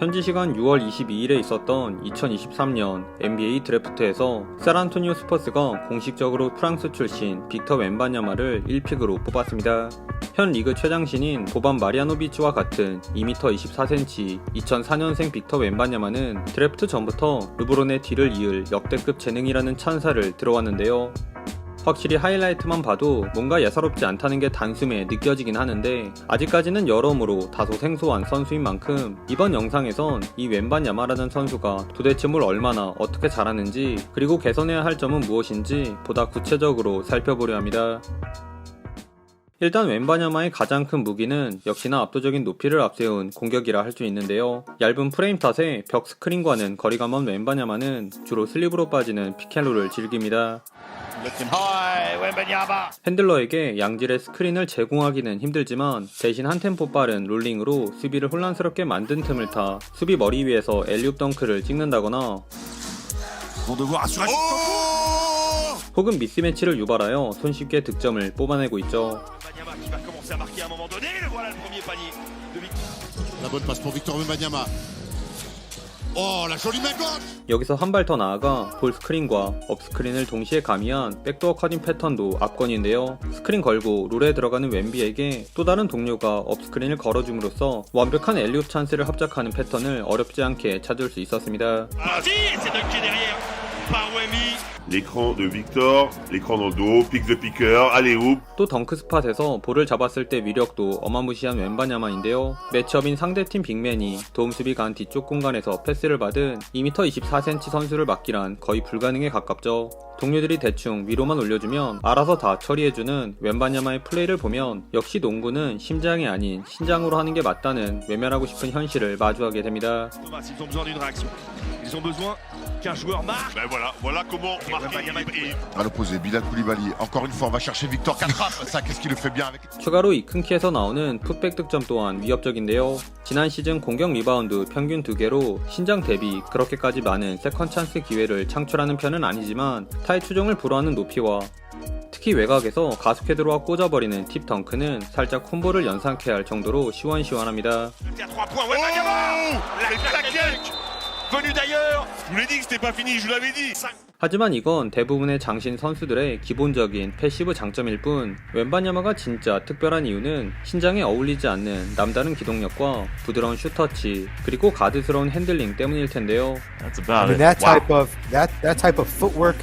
현지 시간 6월 22일에 있었던 2023년 NBA 드래프트에서 세란토니오 스퍼스가 공식적으로 프랑스 출신 빅터 웬바냐마를 1픽으로 뽑았습니다. 현 리그 최장신인 보반 마리아노비치와 같은 2m 24cm 2004년생 빅터 웬바냐마는 드래프트 전부터 르브론의 뒤를 이을 역대급 재능이라는 찬사를 들어왔는데요. 확실히 하이라이트만 봐도 뭔가 예사롭지 않다는 게 단숨에 느껴지긴 하는데 아직까지는 여러모로 다소 생소한 선수인 만큼 이번 영상에선 이 웬반 야마라는 선수가 도대체 뭘 얼마나 어떻게 잘하는지 그리고 개선해야 할 점은 무엇인지 보다 구체적으로 살펴보려 합니다. 일단 웬바냐마의 가장 큰 무기는 역시나 압도적인 높이를 앞세운 공격이라 할 수 있는데요. 얇은 프레임 탓에 벽 스크린과는 거리가 먼 웬바냐마는 주로 슬립으로 빠지는 피켈로를 즐깁니다. 핸들러에게 양질의 스크린을 제공하기는 힘들지만 대신 한 템포 빠른 롤링으로 수비를 혼란스럽게 만든 틈을 타 수비 머리 위에서 엘리웁 덩크를 찍는다거나 혹은 미스매치를 유발하여 손쉽게 득점을 뽑아내고 있죠. Oh, 여기서 한 발 더 나아가 볼 스크린과 업 스크린을 동시에 가미한 백도어 커팅 패턴도 압권인데요. 스크린 걸고 룰에 들어가는 웬비에게 또 다른 동료가 업 스크린을 걸어줌으로써 완벽한 엘리웁 찬스를 합작하는 패턴을 어렵지 않게 찾을 수 있었습니다. Ah, par Wemby. L'écran de Victor, l'écran dans le dos, pick the picker, allez hoop. 또 덩크 스팟에서 볼을 잡았을 때 위력도 어마무시한 웬바냐마인데요. 매치업인 상대팀 빅맨이 도움 수비가 한 뒤쪽 공간에서 패스를 받은 2m 24cm 선수를 막기란 거의 불가능에 가깝죠. 동료들이 대충 위로만 올려주면 알아서 다 처리해주는 웬바냐마의 플레이를 보면 역시 농구는 심장이 아닌 신장으로 하는 게 맞다는 외면하고 싶은 현실을 마주하게 됩니다. Ils ont besoin qu'un joueur marque. Ben voilà, voilà comment Et marquer. Et- À l'opposé, Bilal Koulibaly. Encore une fois, on va chercher Victor Catrap. Ça, qu'est-ce qu'il le fait bien avec 추가로 이 큰 키에서 나오는 풋백 득점 또한 위협적인데요. 지난 시즌 공격 리바운드 평균 2개로 신장 대비 그렇게까지 많은 세컨 찬스 기회를 창출하는 편은 아니지만 타의 추종을 불허하는 높이와 특히 외곽에서 가속해 들어와 꽂아버리는 팁 덩크는 살짝 콤보를 연상케 할 정도로 시원시원합니다. À 3 points. Wembanyama. La claquette venue d'ailleurs. Je vous l'ai dit que c'était pas fini, je vous l'avais dit. 하지만 이건 대부분의 장신 선수들의 기본적인 패시브 장점일 뿐 웬바냐마가 진짜 특별한 이유는 신장에 어울리지 않는 남다른 기동력과 부드러운 슈터치 그리고 가드스러운 핸들링 때문일 텐데요. That's I about mean it. that type of that that type of footwork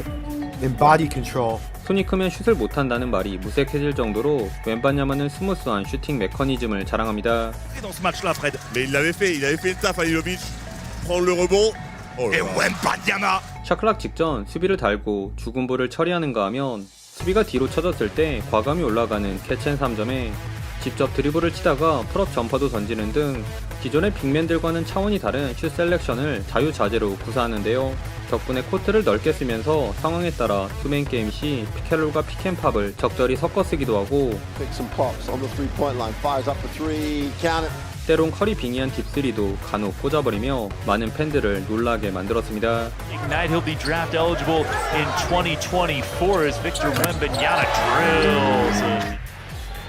and body control. 손이 크면 슛을 못한다는 말이 무색해질 정도로 웬바냐마는 스무스한 슈팅 메커니즘을 자랑합니다. Dans ce match-là, Fred. Mais il l'avait fait, il avait fait le taf à Lilovic. Prendre le rebond. Oh là Et là. Wembanyama. 샤클락 직전 수비를 달고 죽은 볼을 처리하는가 하면 수비가 뒤로 쳐졌을 때 과감히 올라가는 캐치앤 3점에 직접 드리블을 치다가 풀업 점퍼도 던지는 등 기존의 빅맨들과는 차원이 다른 슛 셀렉션을 자유자재로 구사하는데요. 덕분에 코트를 넓게 쓰면서 상황에 따라 투맨 게임 시 피켈로가 픽앤팝을 적절히 섞어 쓰기도 하고 Pick some pops on the three point line. Fires up for three. Count it. 때론 커리 빙의한 딥스리도 간혹 꽂아버리며 많은 팬들을 놀라게 만들었습니다. Ignite, he'll be draft eligible in 2024 as Victor Wembanyama drills. it.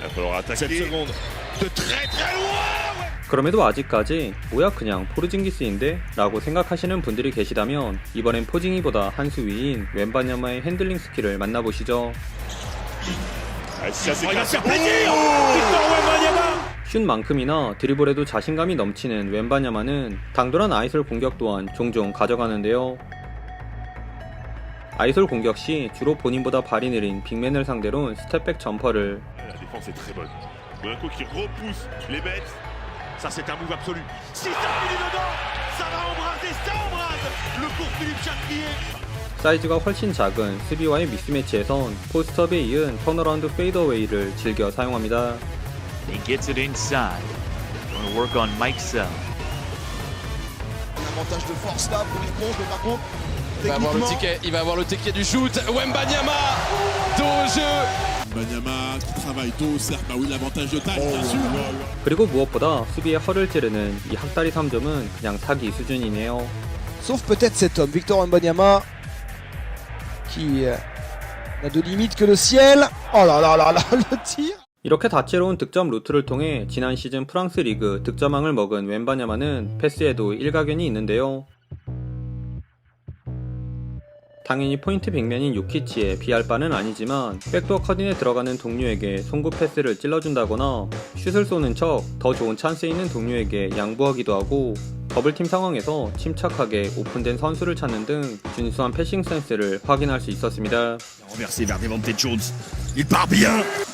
Il va falloir attaquer. 7 secondes. De très très loin. 그럼에도 아직까지 뭐야 그냥 포르징기스인데? 라고 생각하시는 분들이 계시다면 이번엔 포징이보다 한 수 위인 웬바냐마의 핸들링 스킬을 만나보시죠. Ah, ça, c'est Oh, il va 슛만큼이나 드리블에도 자신감이 넘치는 웬바냐마는 당돌한 아이솔 공격 또한 종종 가져가는데요. 아이솔 공격 시 주로 본인보다 발이 느린 빅맨을 상대로 스텝백 점퍼를 La défense est très bonne. Monaco qui repousse les bêtes. Ça, c'est un move absolu. Si ça finit dedans, ça va embraser, ça embrase le court Philippe Chatrier. 사이즈가 훨씬 작은 수비와의 미스매치에선 포스트업에 이은 턴어라운드 페이더웨이를 즐겨 사용합니다. He gets it inside. Going to work on Mike Sell. Un avantage de force là pour l'éponge, mais par contre, Il va avoir le techniquement, ticket, il va avoir le ticket du shoot. Wembanyama dos au jeu. Banyama qui travaille dos, certes, bah oui, l'avantage de taille, bien sûr. 그리고 무엇보다 수비에 허를 찌르는 이 학다리 3점은 그냥 사기 수준이네요. Sauf peut-être cet homme, Victor Wembanyama, qui euh, n'a de limite que le ciel. Oh là là là là, le tir 이렇게 다채로운 득점 루트를 통해 지난 시즌 프랑스 리그 득점왕을 먹은 웬바냐마는 패스에도 일가견이 있는데요. 당연히 포인트 빅맨인 요키치에 비할 바는 아니지만 백도어 커딘에 들어가는 동료에게 송구 패스를 찔러준다거나 슛을 쏘는 척 더 좋은 찬스 있는 동료에게 양보하기도 하고 더블팀 상황에서 침착하게 오픈된 선수를 찾는 등 준수한 패싱 센스를 확인할 수 있었습니다.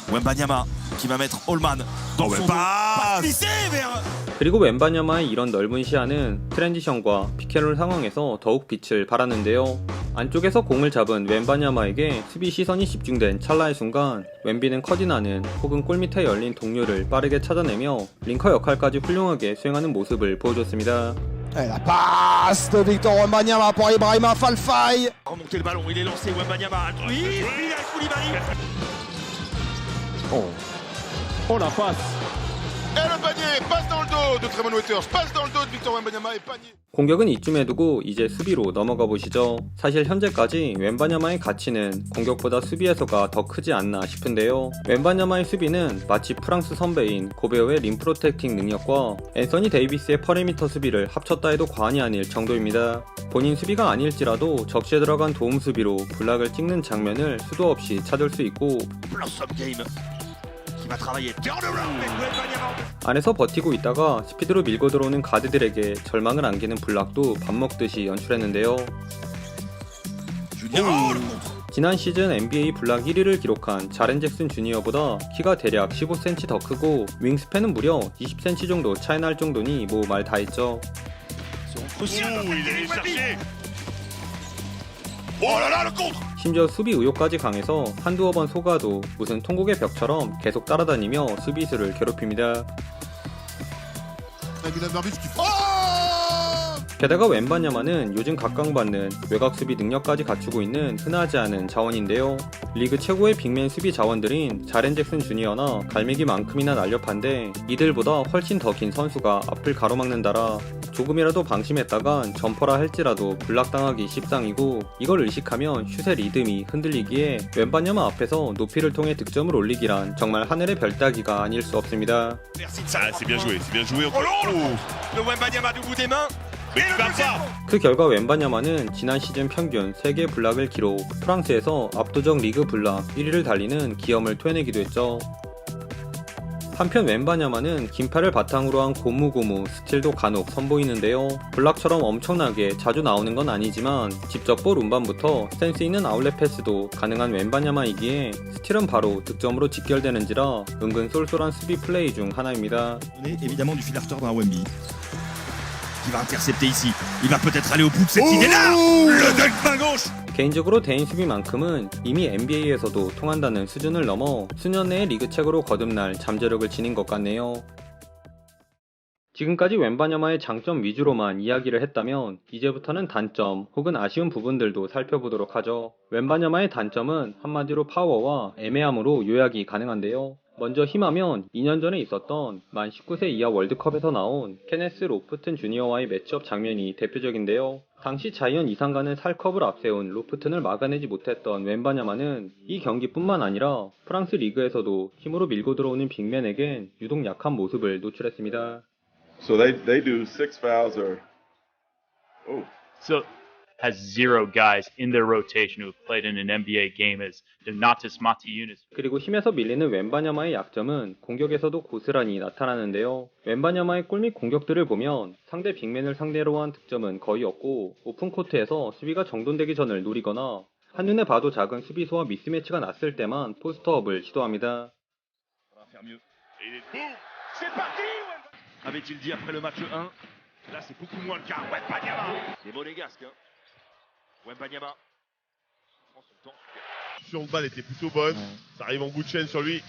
Il Allman dans son dos. Passe glissée vers 그리고 웬바냐마의 이런 넓은 시야는 트랜지션과 피켓롤 상황에서 더욱 빛을 발하는데요. 안쪽에서 공을 잡은 웬바냐마에게 수비 시선이 집중된 찰나의 순간 웬비는 커디나는 혹은 골밑에 열린 동료를 빠르게 찾아내며 링커 역할까지 훌륭하게 수행하는 모습을 보여줬습니다. Et la passe de Victor Wembanyama pour Ibrahima Falfay. remonter le ballon. Il est lancé Wembanyama. Oui, Bilal Koulibaly. Et le panier passe dans le dos de Tremon Waters, passe dans le dos de Victor Wembanyama et panier. 공격은 이쯤에 두고 이제 수비로 넘어가 보시죠. 사실 현재까지 웬바냐마의 가치는 공격보다 수비에서가 더 크지 않나 싶은데요. 웬바냐마의 수비는 마치 프랑스 선배인 고베어의 림 프로텍팅 능력과 앤서니 데이비스의 퍼리미터 수비를 합쳤다 해도 과언이 아닐 정도입니다. 본인 수비가 아닐지라도 적시에 들어간 도움 수비로 블락을 찍는 장면을 수도 없이 찾을 수 있고 va travailler. 안에서 버티고 있다가 스피드로 밀고 들어오는 가드들에게 절망을 안기는 블락도 밥 먹듯이 연출했는데요. 지난 시즌 NBA 블락 1위를 기록한 자렌 잭슨 주니어보다 키가 대략 15cm 더 크고 윙스팬은 무려 20cm 정도 차이 날 정도니 뭐 말 다 했죠. 심지어 수비 의욕까지 강해서 한두어 번 속아도 무슨 통곡의 벽처럼 계속 따라다니며 수비수를 괴롭힙니다. 게다가 웬바냐마는 요즘 각광받는 외곽 수비 능력까지 갖추고 있는 흔하지 않은 자원인데요. 리그 최고의 빅맨 수비 자원들인 자렌 잭슨 주니어나 갈매기만큼이나 날렵한데 이들보다 훨씬 더 긴 선수가 앞을 가로막는다라 조금이라도 방심했다간 점퍼라 할지라도 블락당하기 십상이고 이걸 의식하면 슛의 리듬이 흔들리기에 웬바냐마 앞에서 높이를 통해 득점을 올리기란 정말 하늘의 별따기가 아닐 수 없습니다. 그 결과 웬바냐마는 지난 시즌 평균 3개 블락을 기록, 프랑스에서 압도적 리그 블락 1위를 달리는 기염을 토해내기도 했죠. 한편 웬바냐마는 긴팔을 바탕으로 한 고무고무 스틸도 간혹 선보이는데요. 블락처럼 엄청나게 자주 나오는 건 아니지만 직접 볼 운반부터 센스 있는 아울렛 패스도 가능한 웬바냐마이기에 스틸은 바로 득점으로 직결되는지라 은근 쏠쏠한 수비 플레이 중 하나입니다. On est évidemment du fil à retordre à Wemby. Qui va intercepter ici. Il va peut-être aller au bout de cette idée-là. Le dunk main gauche. 개인적으로 대인 수비만큼은 이미 NBA에서도 통한다는 수준을 넘어 수년 내에 리그 책으로 거듭날 잠재력을 지닌 것 같네요. 지금까지 웬바냐마의 장점 위주로만 이야기를 했다면 이제부터는 단점 혹은 아쉬운 부분들도 살펴보도록 하죠. 웬바냐마의 단점은 한마디로 파워와 애매함으로 요약이 가능한데요. 먼저 힘하면 2년 전에 있었던 만 19세 이하 월드컵에서 나온 케네스 로프튼 주니어와의 매치업 장면이 대표적인데요. 당시 자이언 이상가는 살컵을 앞세운 로프튼을 막아내지 못했던 웬바냐마는 이 경기뿐만 아니라 프랑스 리그에서도 힘으로 밀고 들어오는 빅맨에겐 유독 약한 모습을 노출했습니다. So they they do six fouls or oh So has zero guys in their rotation who have played in an NBA game as Donatas Matiunas. 그리고 힘에서 밀리는 웬바냐마의 약점은 공격에서도 고스란히 나타나는데요. 웬바냐마의 골및 공격들을 보면 상대 빅맨을 상대로 한 득점은 거의 없고 오픈 코트에서 수비가 정돈되기 전을 노리거나 한눈에 봐도 작은 수비수와 미스매치가 났을 때만 포스트업을 시도합니다. Avait-il dit après le match 1 Là, c'est beaucoup moins le cas. Wembanyama Les monégasques. Hein. Wembanyama prend son temps. Sur de balle était plutôt bonne. Ça arrive en bout de chaîne sur lui.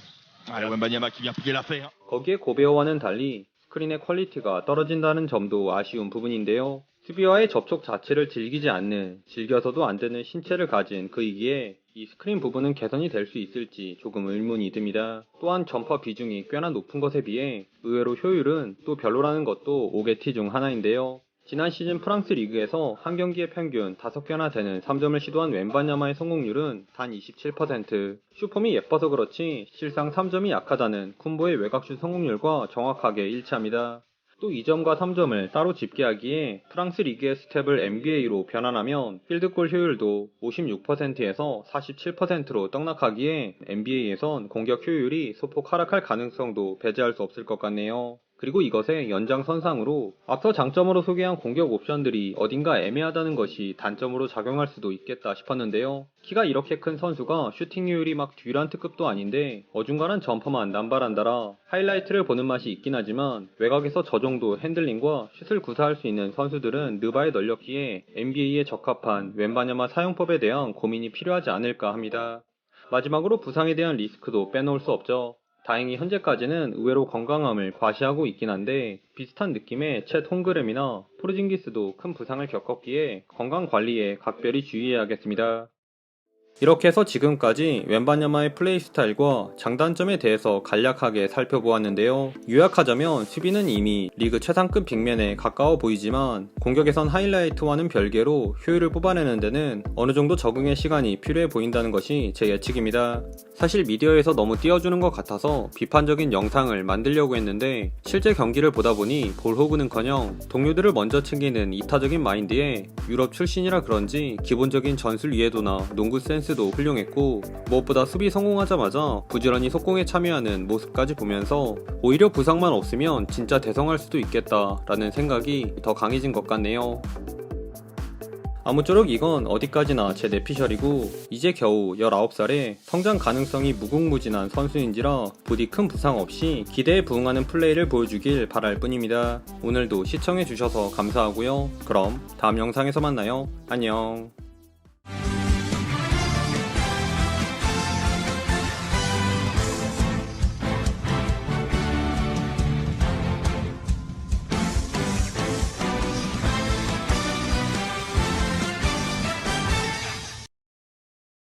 Allez, Wembanyama qui vient plier l'affaire. 거기에 고베어와는 달리 스크린의 퀄리티가 떨어진다는 점도 아쉬운 부분인데요. 수비와의 접촉 자체를 즐기지 않는, 즐겨서도 안 되는 신체를 가진 그이기에 이 스크린 부분은 개선이 될 수 있을지 조금 의문이 듭니다. 또한 점퍼 비중이 꽤나 높은 것에 비해 의외로 효율은 또 별로라는 것도 오게티 중 하나인데요. 지난 시즌 프랑스 리그에서 한 경기의 평균 5개나 되는 3점을 시도한 웬바냐마의 성공률은 단 27%. 슈폼이 예뻐서 그렇지 실상 3점이 약하다는 쿤보의 외곽슛 성공률과 정확하게 일치합니다. 또 2점과 3점을 따로 집계하기에 프랑스 리그의 스텝을 NBA로 변환하면 필드골 효율도 56%에서 47%로 떡락하기에 NBA에선 공격 효율이 소폭 하락할 가능성도 배제할 수 없을 것 같네요. 그리고 이것의 연장선상으로 앞서 장점으로 소개한 공격 옵션들이 어딘가 애매하다는 것이 단점으로 작용할 수도 있겠다 싶었는데요. 키가 이렇게 큰 선수가 슈팅 효율이 막 듀란트급도 아닌데 어중간한 점퍼만 남발한다라 하이라이트를 보는 맛이 있긴 하지만 외곽에서 저 정도 핸들링과 슛을 구사할 수 있는 선수들은 느바에 널렸기에 NBA에 적합한 웬바냐마 사용법에 대한 고민이 필요하지 않을까 합니다. 마지막으로 부상에 대한 리스크도 빼놓을 수 없죠. 다행히 현재까지는 의외로 건강함을 과시하고 있긴 한데 비슷한 느낌의 챗 홍그램이나 포르징기스도 큰 부상을 겪었기에 건강 관리에 각별히 주의해야겠습니다. 이렇게 해서 지금까지 웬바냐마의 플레이 스타일과 장단점에 대해서 간략하게 살펴보았는데요. 요약하자면 수비는 이미 리그 최상급 빅맨에 가까워 보이지만 공격에선 하이라이트와는 별개로 효율을 뽑아내는 데는 어느 정도 적응의 시간이 필요해 보인다는 것이 제 예측입니다. 사실 미디어에서 너무 띄워주는 것 같아서 비판적인 영상을 만들려고 했는데 실제 경기를 보다 보니 볼호그는커녕 동료들을 먼저 챙기는 이타적인 마인드에 유럽 출신이라 그런지 기본적인 전술 이해도나 농구 센스도 훌륭했고 무엇보다 수비 성공하자마자 부지런히 속공에 참여하는 모습까지 보면서 오히려 부상만 없으면 진짜 대성할 수도 있겠다라는 생각이 더 강해진 것 같네요. 아무쪼록 이건 어디까지나 제 내피셜이고 이제 겨우 19살에 성장 가능성이 무궁무진한 선수인지라 부디 큰 부상 없이 기대에 부응하는 플레이를 보여주길 바랄 뿐입니다. 오늘도 시청해주셔서 감사하고요. 그럼 다음 영상에서 만나요. 안녕.